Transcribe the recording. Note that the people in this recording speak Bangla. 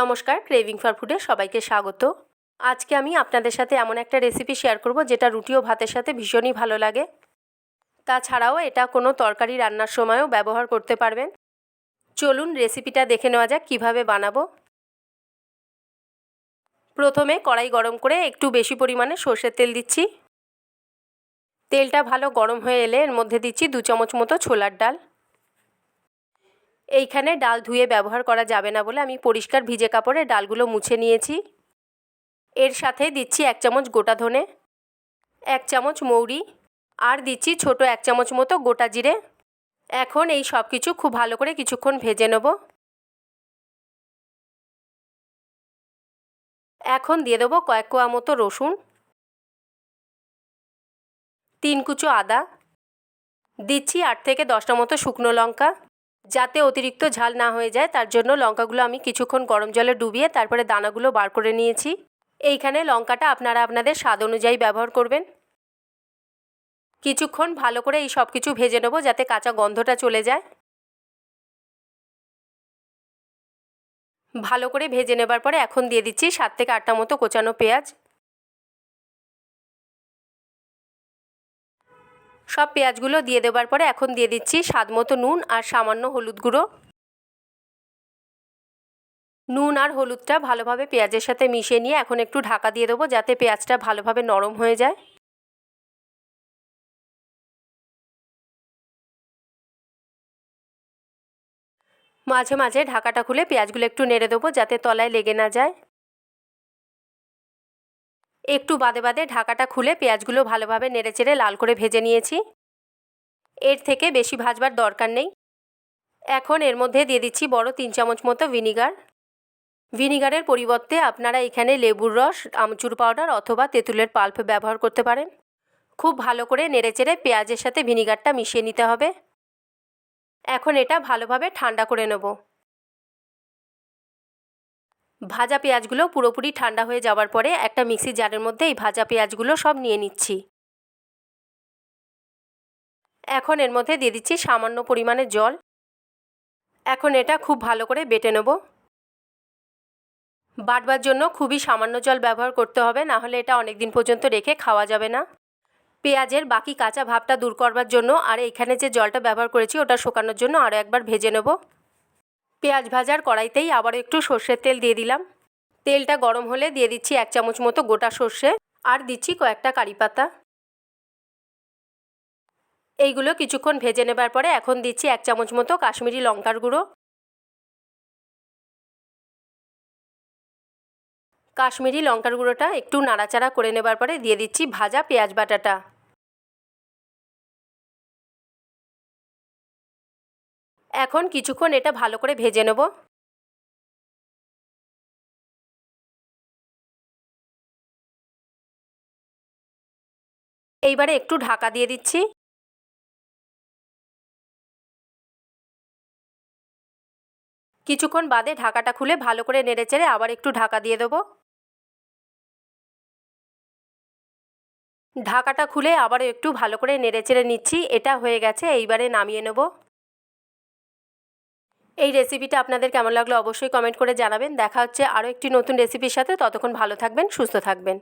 নমস্কার ক্রেভিং ফর ফুডে সবাইকে স্বাগত। আজকে আমি আপনাদের সাথে এমন একটা রেসিপি শেয়ার করব যেটা রুটি ও ভাতের সাথে ভীষণই ভালো লাগে। তাছাড়াও এটা কোনো তরকারি রান্নার সময়ও ব্যবহার করতে পারবেন। চলুন রেসিপিটা দেখে নেওয়া যাক কীভাবে বানাবো। প্রথমে কড়াই গরম করে একটু বেশি পরিমাণে সর্ষের তেল দিচ্ছি। তেলটা ভালো গরম হয়ে এলে এর মধ্যে দিচ্ছি দু চামচ মতো ছোলার ডাল। এইখানে ডাল ধুয়ে ব্যবহার করা যাবে না বলে আমি পরিষ্কার ভিজে কাপড়ে ডালগুলো মুছে নিয়েছি। এর সাথে দিচ্ছি এক চামচ গোটা ধনে, এক চামচ মৌরি আর দিচ্ছি ছোট এক চামচ মতো গোটা জিরে। এখন এই সব কিছু খুব ভালো করে কিছুক্ষণ ভেজে নেব। এখন দিয়ে দেবো কয়েক কোয়া মতো রসুন, তিন কুচো আদা, দিচ্ছি আট থেকে দশটা মতো শুকনো লঙ্কা যাতে অতিরিক্ত ঝাল না হয়ে যায়, তার জন্য লঙ্কাগুলো আমি কিছুক্ষণ গরম জলে ডুবিয়ে তারপরে দানাগুলো বার করে নিয়েছি। এইখানে লঙ্কাটা আপনারা আপনাদের স্বাদ অনুযায়ী ব্যবহার করবেন। কিছুক্ষণ ভালো করে এই সব কিছু ভেজে নেব যাতে কাঁচা গন্ধটা চলে যায়। ভালো করে ভেজে নেবার পরে এখন দিয়ে দিচ্ছি সাত থেকে আটটা মতো কোচানো পেঁয়াজ। সব পেঁয়াজগুলো দিয়ে দেবার পরে এখন দিয়ে দিচ্ছি স্বাদ মতো নুন আর সামান্য হলুদ গুঁড়ো। নুন আর হলুদটা ভালোভাবে পেঁয়াজের সাথে মিশিয়ে নিয়ে এখন একটু ঢাকা দিয়ে দেবো যাতে পেঁয়াজটা ভালোভাবে নরম হয়ে যায়। মাঝে মাঝে ঢাকাটা খুলে পেঁয়াজগুলো একটু নেড়ে দেবো যাতে তলায় লেগে না যায়। একটু বাদে বাদে ঢাকাটা খুলে পেঁয়াজগুলো ভালোভাবে নেড়েচেড়ে লাল করে ভেজে নিয়েছি। এর থেকে বেশি ভাজবার দরকার নেই। এখন এর মধ্যে দিয়ে দিচ্ছি বড় তিন চামচ মতো ভিনিগার। ভিনিগারের পরিবর্তে আপনারা এখানে লেবুর রস, আমচুর পাউডার অথবা তেঁতুলের পাল্প ব্যবহার করতে পারেন। খুব ভালো করে নেড়েচেড়ে পেঁয়াজের সাথে ভিনিগারটা মিশিয়ে নিতে হবে। এখন এটা ভালোভাবে ঠান্ডা করে নেব। ভাজা পেঁয়াজগুলো পুরোপুরি ঠান্ডা হয়ে যাওয়ার পরে একটা মিক্সি জারের মধ্যে এই ভাজা পেঁয়াজগুলো সব নিয়ে নিচ্ছি। এখন এর মধ্যে দিয়ে দিচ্ছি সামান্য পরিমাণে জল। এখন এটা খুব ভালো করে বেটে নেব। বাটবার জন্য খুবই সামান্য জল ব্যবহার করতে হবে, না হলে এটা অনেক দিন পর্যন্ত রেখে খাওয়া যাবে না। পেঁয়াজের বাকি কাঁচা ভাবটা দূর করবার জন্য আর এইখানে যে জলটা ব্যবহার করেছি ওটা শুকানোর জন্য আরও একবার ভেজে নেব। পেঁয়াজ ভাজার কড়াইতেই আবারও একটু সর্ষের তেল দিয়ে দিলাম। তেলটা গরম হলে দিয়ে দিচ্ছি এক চামচ মতো গোটা সর্ষে আর দিচ্ছি কয়েকটা কারি পাতা। এইগুলো কিছুক্ষণ ভেজে নেবার পরে এখন দিচ্ছি এক চামচ মতো কাশ্মীরি লঙ্কার গুঁড়ো। কাশ্মীরি লঙ্কার গুঁড়োটা একটু নাড়াচাড়া করে নেবার পরে দিয়ে দিচ্ছি ভাজা পেঁয়াজ বাটাটা। এখন কিছুক্ষণ এটা ভালো করে ভেজে নেব। এইবারে একটু ঢাকা দিয়ে দিচ্ছি। কিছুক্ষণ বাদে ঢাকাটা খুলে ভালো করে নেড়েচেড়ে আবার একটু ঢাকা দিয়ে দেবো। ঢাকাটা খুলে আবারও একটু ভালো করে নেড়েচেড়ে নিচ্ছি, এটা হয়ে গেছে, এইবারে নামিয়ে নেব। এই রেসিপিটা আপনাদের কেমন লাগল অবশ্যই কমেন্ট করে জানাবেন। দেখা হচ্ছে আরও একটি নতুন রেসিপির সাথে। ততক্ষণ ভালো থাকবেন, সুস্থ থাকবেন।